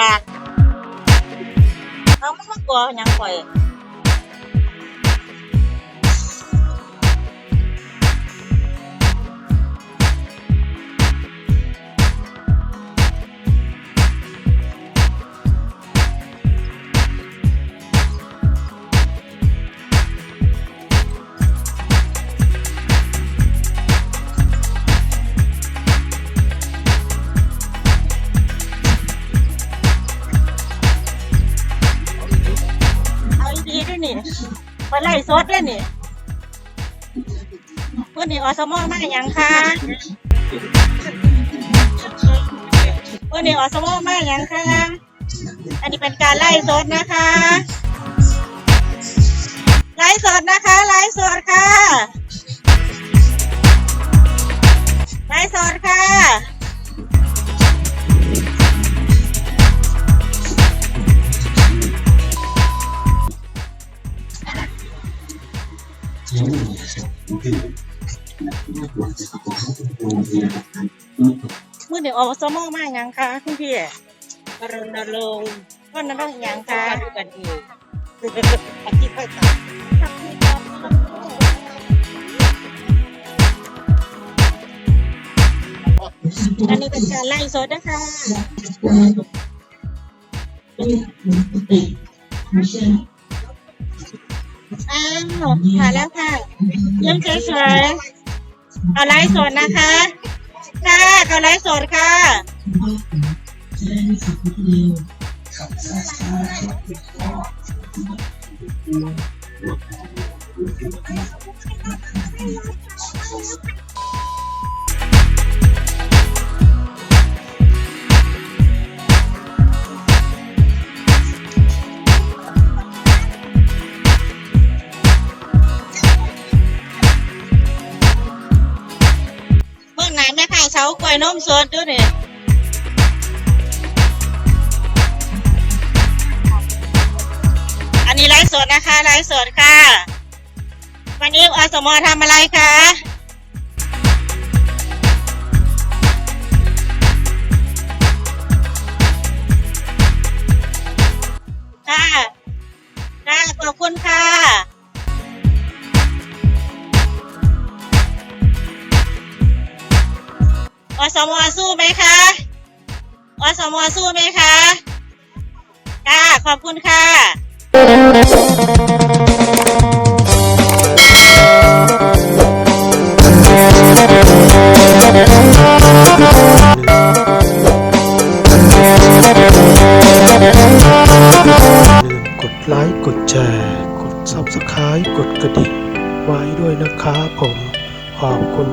ดากเอามันมากลัวหยังข่อยเอาดีด้วย นี่ไปไล่สดด้วยนี่เพื่อนนี่อสมอมากยังคะเพื่อนนี่อสมอมากยังคะอันนี้เป็นการไล่สดนะคะ ไล่สดนะคะ ไล่สดค่ะ มื่อเดี๋ยวอสมอมาหยังคะคุณพี่รณรงค์ก็นั่นต้องหยังคะรกันเอยู่อธิปไตยอันนี้เป็นการไล่สดนะคะอ้า วค่ะแล้วค่ะยิ้มสวยๆเอาไล่สดนะคะ ค่ะเอาไล่สดค่ะ แม่ขากล้วยนมสดด้วยเนี่ยอันนี้ไลฟ์สดนะคะไลฟ์สดค่ะ วันนี้อสมทำอะไรคะค่ะค่ะขอบคุณค่ะ อสมสู้ไหมคะอสมสู้ไหมคะค่ะ ขอบคุณค่ะ กดไลค์กดแชร์ กด Subscribe กดกระดิ่งไว้ด้วยนะครับผม ขอบคุณ